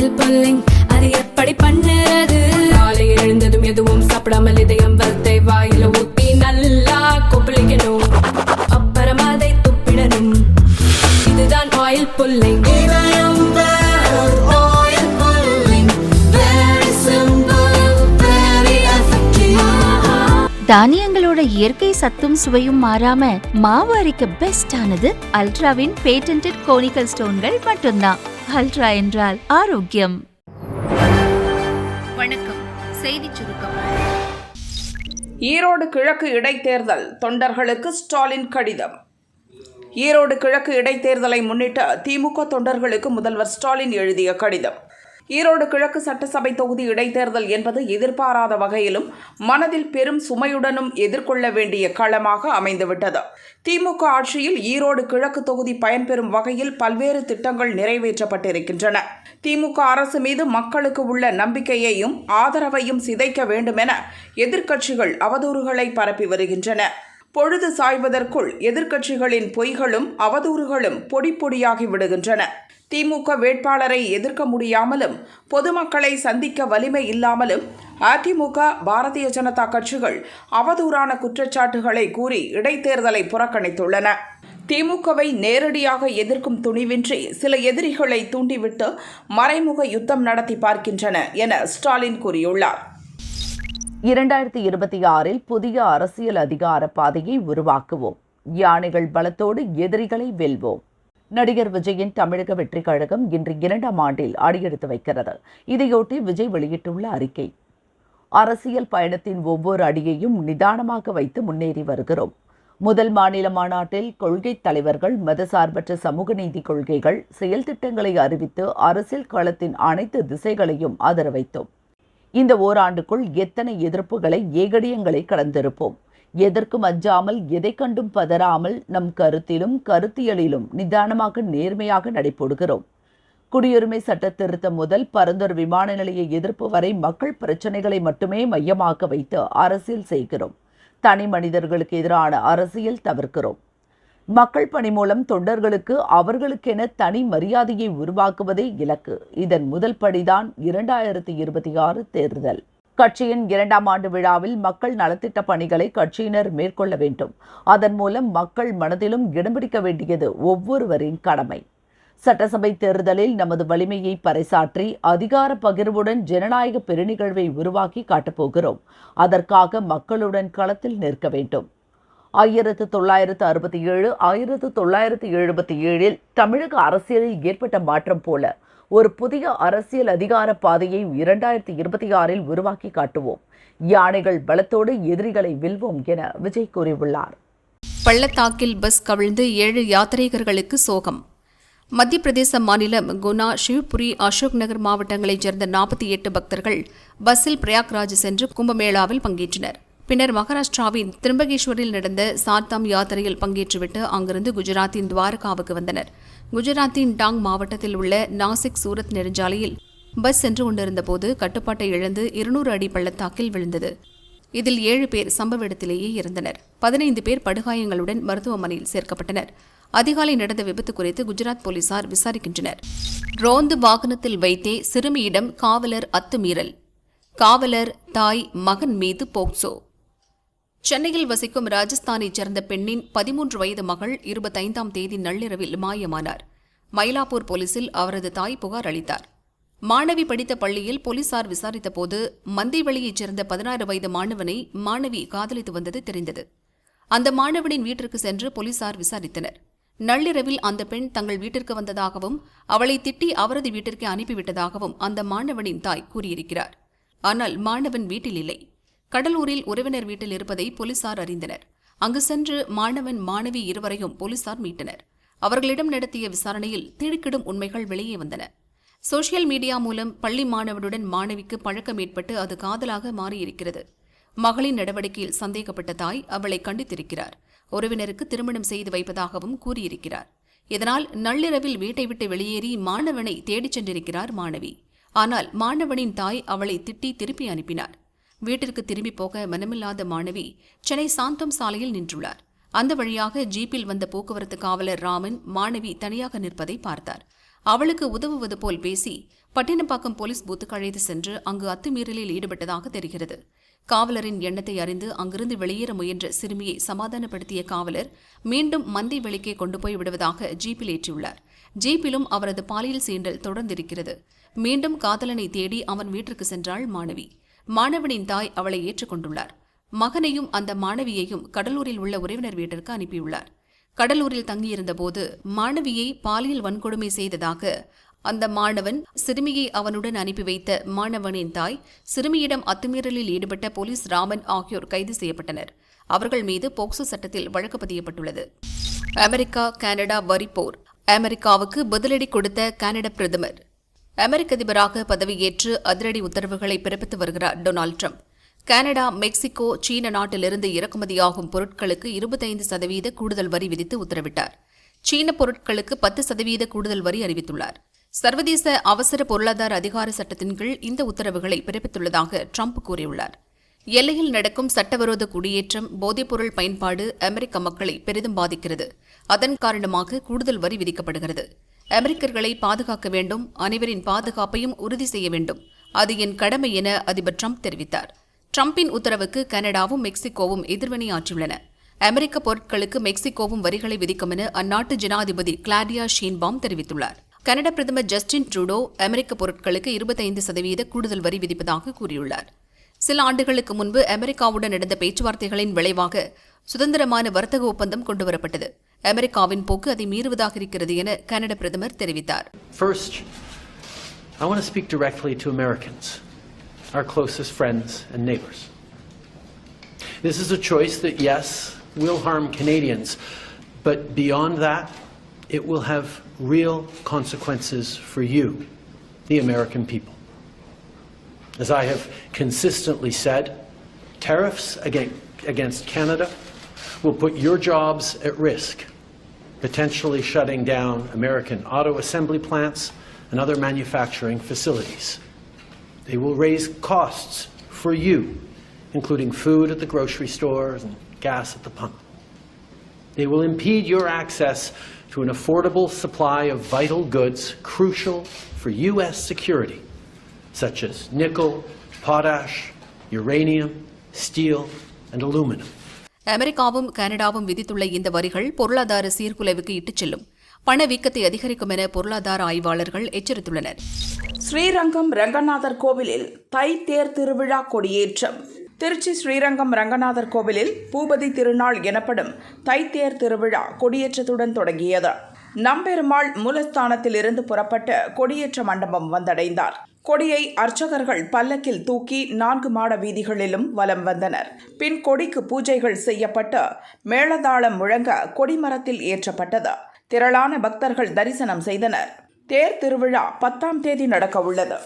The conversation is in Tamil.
ஆயில் புல்லிங் அது எப்படி பண்ணு? தானியங்களோட இயற்கை சத்தும் சுவையும் மாறாம மாவு அரைக்க பெஸ்ட் ஆனது அல்ட்ராவின் பேட்டன்ட் கோனிக்கல் ஸ்டோன்கள் மட்டும்தான். அல்ட்ரா என்றால் ஆரோக்கியம். வணக்கம். செய்தி சுருக்கம். ஈரோடு கிழக்கு இடைத்தேர்தல் தொண்டர்களுக்கு ஸ்டாலின் கடிதம். ஈரோடு கிழக்கு இடைத்தேர்தலை முன்னிட்டு திமுக தொண்டர்களுக்கு முதல்வர் ஸ்டாலின் எழுதிய கடிதம். ஈரோடு கிழக்கு சட்டசபை தொகுதி இடைத்தேர்தல் என்பது எதிர்பாராத வகையிலும் மனதில் பெரும் சுமையுடனும் எதிர்கொள்ள வேண்டிய களமாக அமைந்துவிட்டது. திமுக ஆட்சியில் ஈரோடு கிழக்கு தொகுதி பயன்பெறும் வகையில் பல்வேறு திட்டங்கள் நிறைவேற்றப்பட்டிருக்கின்றன. திமுக அரசு மீது மக்களுக்கு உள்ள நம்பிக்கையையும் ஆதரவையும் சிதைக்க வேண்டுமென எதிர்க்கட்சிகள் அவதூறுகளை பரப்பி வருகின்றன. பொழுது சாய்வதற்குள் எதிர்க்கட்சிகளின் பொய்களும் அவதூறுகளும் பொடி பொடியாகி விடுகின்றன. திமுக வேட்பாளரை எதிர்க்க முடியாமலும் பொதுமக்களை சந்திக்க வலிமை இல்லாமலும் அதிமுக பாரதிய ஜனதா கட்சிகள் அவதூறான குற்றச்சாட்டுகளை கூறி இடைத்தேர்தலை புறக்கணித்துள்ளன. திமுகவை நேரடியாக எதிர்க்கும் துணிவின்றி சில எதிரிகளை தூண்டிவிட்டு மறைமுக யுத்தம் நடத்தி பார்க்கின்றன என ஸ்டாலின் கூறியுள்ளார். இரண்டாயிரத்தி இருபத்தி ஆறில் புதிய அரசியல் அதிகார பாதையை உருவாக்குவோம். யானைகள் பலத்தோடு எதிரிகளை வெல்வோம். நடிகர் விஜயின் தமிழக வெற்றிக் கழகம் இன்று இரண்டாம் ஆண்டில் அடியெடுத்து வைக்கிறது. இதையொட்டி விஜய் வெளியிட்டுள்ள அறிக்கை. அரசியல் பயணத்தின் ஒவ்வொரு அடியையும் நிதானமாக வைத்து முன்னேறி வருகிறோம். முதல் மாநில மாநாட்டில் கொள்கை தலைவர்கள் மதசார்பற்ற சமூக நீதி கொள்கைகள் செயல் திட்டங்களை அறிவித்து அரசியல் களத்தின் அனைத்து திசைகளையும் ஆதரவைத்தோம். இந்த ஓராண்டுக்குள் எத்தனை எதிர்ப்புகளை ஏகடியங்களை கடந்திருப்போம். எதற்கும் அஞ்சாமல் எதை கண்டும் பதறாமல் நம் கருத்திலும் கருத்தியலிலும் நிதானமாக நேர்மையாக நடைபோடுகிறோம். குடியுரிமை சட்ட திருத்தம் முதல் பரந்தூர் விமான நிலைய எதிர்ப்பு வரை மக்கள் பிரச்சனைகளை மட்டுமே மையமாக வைத்து அரசியல் செய்கிறோம். தனி மனிதர்களுக்கு எதிரான அரசியல் தவிர்க்கிறோம். மக்கள் பணி மூலம் தொண்டர்களுக்கு அவர்களுக்கென தனி மரியாதையை உருவாக்குவதே இலக்கு. இதன் முதல் படிதான் இரண்டாயிரத்தி இருபத்தி ஆறு தேர்தல். கட்சியின் இரண்டாம் ஆண்டு விழாவில் மக்கள் நலத்திட்ட பணிகளை கட்சியினர் மேற்கொள்ள வேண்டும். அதன் மூலம் மக்கள் மனதிலும் இடம் பிடிக்க வேண்டியது ஒவ்வொருவரின் கடமை. சட்டசபை தேர்தலில் நமது வலிமையை பறைசாற்றி அதிகார பகிர்வுடன் ஜனநாயக பெருநிகழ்வை உருவாக்கி காட்டப்போகிறோம் அதற்காக மக்களுடன் களத்தில் நிற்க வேண்டும். ஆயிரத்து தொள்ளாயிரத்து அறுபத்தி ஏழு ஆயிரத்து தொள்ளாயிரத்து எழுபத்தி ஏழில் தமிழக அரசியலில் ஏற்பட்ட மாற்றம் போல ஒரு புதிய அரசியல் அதிகார பாதையை இரண்டாயிரத்தி இருபத்தி ஆறில் உருவாக்கி காட்டுவோம். யானைகள் பலத்தோடு எதிரிகளை வெல்வோம் என விஜய் கூறியுள்ளார். பள்ளத்தாக்கில் பஸ் கவிழ்ந்து ஏழு யாத்ரீகர்களுக்கு சோகம். மத்திய பிரதேச மாநிலம் குணா ஷிவ்புரி அசோக் நகர் மாவட்டங்களைச் சேர்ந்த நாற்பத்தி எட்டு பக்தர்கள் பஸ்ஸில் பிரயாக்ராஜ் சென்று கும்பமேளாவில் பங்கேற்றனர். பின்னர் மகாராஷ்டிராவின் திரும்பகேஸ்வரில் நடந்த சாத்தாம் யாத்திரையில் பங்கேற்றுவிட்டு அங்கிருந்து குஜராத்தின் துவாரகாவுக்கு வந்தனர். குஜராத்தின் டாங் மாவட்டத்தில் உள்ள நாசிக் சூரத் நெடுஞ்சாலையில் பஸ் சென்று கொண்டிருந்தபோது கட்டுப்பாட்டை இழந்து இருநூறு அடி பள்ளத்தாக்கில் விழுந்தது. இதில் ஏழு பேர் சம்பவ இடத்திலேயே இறந்தனர் பதினைந்து பேர் படுகாயங்களுடன் மருத்துவமனையில் சேர்க்கப்பட்டனர். அதிகாலை நடந்த விபத்து குறித்து குஜராத் போலீசார் விசாரிக்கின்றனர். ரோந்து வாகனத்தில் வைத்தே சிறுமியிடம் காவலர் அத்துமீறல். காவலர் தாய் மகன் மீது போக்சோ. சென்னையில் வசிக்கும் ராஜஸ்தானைச் சேர்ந்த பெண்ணின் பதிமூன்று வயது மகள் இருபத்தைந்தாம் தேதி நள்ளிரவில் மாயமானார். மயிலாப்பூர் போலீசில் அவரது தாய் புகார் அளித்தார். மாணவி படித்த பள்ளியில் போலீசார் விசாரித்தபோது மந்திவெளியைச் சேர்ந்த பதினாறு வயது மாணவனை மாணவி காதலித்து வந்தது தெரிந்தது. அந்த மாணவனின் வீட்டிற்கு சென்று போலீசார் விசாரித்தனர். நள்ளிரவில் அந்த பெண் தங்கள் வீட்டிற்கு வந்ததாகவும் அவளை திட்டி அவரது வீட்டிற்கு அனுப்பிவிட்டதாகவும் அந்த மாணவனின் தாய் கூறியிருக்கிறார். ஆனால் மாணவன் வீட்டில் இல்லை. கடலூரில் உறவினர் வீட்டில் இருப்பதை போலீசார் அறிந்தனர். அங்கு சென்று மாணவன் மாணவி இருவரையும் போலீசார் மீட்டனர். அவர்களிடம் நடத்திய விசாரணையில் திடுக்கிடும் உண்மைகள் வெளியே வந்தன. சோஷியல் மீடியா மூலம் பள்ளி மாணவனுடன் மாணவிக்கு பழக்கம் ஏற்பட்டு அது காதலாக மாறியிருக்கிறது. மகளின் நடவடிக்கையில் சந்தேகப்பட்ட தாய் அவளை கண்டித்திருக்கிறார். உறவினருக்கு திருமணம் செய்து வைப்பதாகவும் கூறியிருக்கிறார். இதனால் நள்ளிரவில் வீட்டை விட்டு வெளியேறி மாணவனை தேடிச் சென்றிருக்கிறார் மாணவி. ஆனால் மாணவனின் தாய் அவளை திட்டி திருப்பி அனுப்பினார். வீட்டிற்கு திரும்பி போக மனமில்லாத மாணவி சென்னை சாந்தம் சாலையில் நின்றுள்ளார். அந்த வழியாக ஜீப்பில் வந்த போக்குவரத்து காவலர் ராமன் மாணவி தனியாக நிற்பதை பார்த்தார். அவளுக்கு உதவுவது போல் பேசி பட்டினப்பாக்கம் போலீஸ் பூத்துக்கு அழைத்து சென்று அங்கு அத்துமீறலில் ஈடுபட்டதாக தெரிகிறது. காவலரின் எண்ணத்தை அறிந்து அங்கிருந்து வெளியேற முயன்ற சிறுமியை சமாதானப்படுத்திய காவலர் மீண்டும் மந்தி வெளிக்கே கொண்டு போய் விடுவதாக ஜீப்பில் ஏற்றியுள்ளார். ஜீப்பிலும் அவரது பாலியல் சீண்டல் தொடர்ந்திருக்கிறது. மீண்டும் காதலனை தேடி அவன் வீட்டிற்கு சென்றாள் மாணவி. மாணவனின் தாய் அவளை ஏற்றுக்கொண்டுள்ளார். மகனையும் அந்த மாணவியையும் கடலூரில் உள்ள உறவினர் வீட்டிற்கு அனுப்பியுள்ளார். கடலூரில் தங்கியிருந்தபோது மாணவியை பாலியல் வன்கொடுமை செய்ததாக அந்த மாணவன் சிறுமியை அவனுடன் அனுப்பி வைத்த மாணவனின் தாய் சிறுமியிடம் அத்துமீறலில் ஈடுபட்ட போலீஸ் ராமன் ஆகியோர் கைது செய்யப்பட்டனர். அவர்கள் மீது போக்சோ சட்டத்தில் வழக்கு பதியப்பட்டுள்ளது. அமெரிக்கா கனடா வரி போர் அமெரிக்காவுக்கு பதிலடி கொடுத்த கனடா பிரதமர். அமெரிக்க அதிபராக பதவியேற்று அதிரடி உத்தரவுகளை பிறப்பித்து வருகிறார் டொனால்டு ட்ரம்ப். கனடா மெக்சிகோ சீன நாட்டிலிருந்து இறக்குமதியாகும் பொருட்களுக்கு இருபத்தைந்து சதவீத கூடுதல் வரி விதித்து உத்தரவிட்டார். சீன பொருட்களுக்கு பத்து சதவீத கூடுதல் வரி அறிவித்துள்ளார். சர்வதேச அவசர பொருளாதார அதிகார சட்டத்தின் கீழ் இந்த உத்தரவுகளை பிறப்பித்துள்ளதாக ட்ரம்ப் கூறியுள்ளார். எல்லையில் நடக்கும் சட்டவிரோத குடியேற்றம் போதைப்பொருள் பயன்பாடு அமெரிக்க மக்களை பெரிதும் பாதிக்கிறது. அதன் காரணமாக கூடுதல் வரி விதிக்கப்படுகிறது. அமெரிக்கர்களை பாதுகாக்க வேண்டும் அனைவரின் பாதுகாப்பையும் உறுதி செய்ய வேண்டும். அது என் கடமை என அதிபர் ட்ரம்ப் தெரிவித்தார். ட்ரம்பின் உத்தரவுக்கு கனடாவும் மெக்சிகோவும் எதிர்வினையாற்றியுள்ளன அமெரிக்க பொருட்களுக்கு மெக்சிகோவும் வரிகளை விதிக்கும் என அந்நாட்டு ஜனாதிபதி கிளாடியா ஷீன்பாம் தெரிவித்துள்ளார். கனட பிரதமர் ஜஸ்டின் ட்ரூடோ அமெரிக்க பொருட்களுக்கு இருபத்தைந்து சதவீத கூடுதல் வரி விதிப்பதாக கூறியுள்ளார். சில ஆண்டுகளுக்கு முன்பு அமெரிக்காவுடன் நடந்த பேச்சுவார்த்தைகளின் விளைவாக சுதந்திரமான வர்த்தக ஒப்பந்தம் கொண்டுவரப்பட்டது. அமெரிக்காவின் போக்கு அதை மீறுவதாக இருக்கிறது என கனட பிரதமர் தெரிவித்தார் First, I want to speak directly to Americans, our closest friends and neighbors. This is a choice that, yes, will harm Canadians, but beyond that, it will have real consequences for you, the American people. As I have consistently said, tariffs against, against Canada will put your jobs at risk potentially shutting down American auto assembly plants and other manufacturing facilities. They will raise costs for you, including food at the grocery stores and gas at the pump. They will impede your access to an affordable supply of vital goods crucial for U.S. security, such as nickel, potash, uranium, steel, and aluminum. அமெரிக்காவும் கனடாவும் விதித்துள்ள இந்த வரிகள் பொருளாதார சீர்குலைவுக்கு இட்டுச் செல்லும். பணவீக்கத்தை அதிகரிக்கும் என பொருளாதார ஆய்வாளர்கள் எச்சரித்துள்ளனர். ஸ்ரீரங்கம் ரங்கநாதர் கோவிலில் தை தேர் திருவிழா கொடியேற்றம். திருச்சி ஸ்ரீரங்கம் ரங்கநாதர் கோவிலில் பூபதி திருநாள் எனப்படும் தைத்தேர் திருவிழா கொடியேற்றத்துடன் தொடங்கியது. நம்பெருமாள் மூலஸ்தானத்தில் இருந்து புறப்பட்டு கொடியேற்ற மண்டபம் வந்தடைந்தார். கொடியை அர்ச்சகர்கள் பல்லக்கில் தூக்கி நான்கு மாட வீதிகளிலும் வலம் வந்தனர். பின் கொடிக்கு பூஜைகள் செய்யப்பட்டு மேளதாளம் முழங்க கொடிமரத்தில் ஏற்றப்பட்டது. திரளான பக்தர்கள் தரிசனம் செய்தனர். தேர் திருவிழா பத்தாம் தேதி நடக்க உள்ளது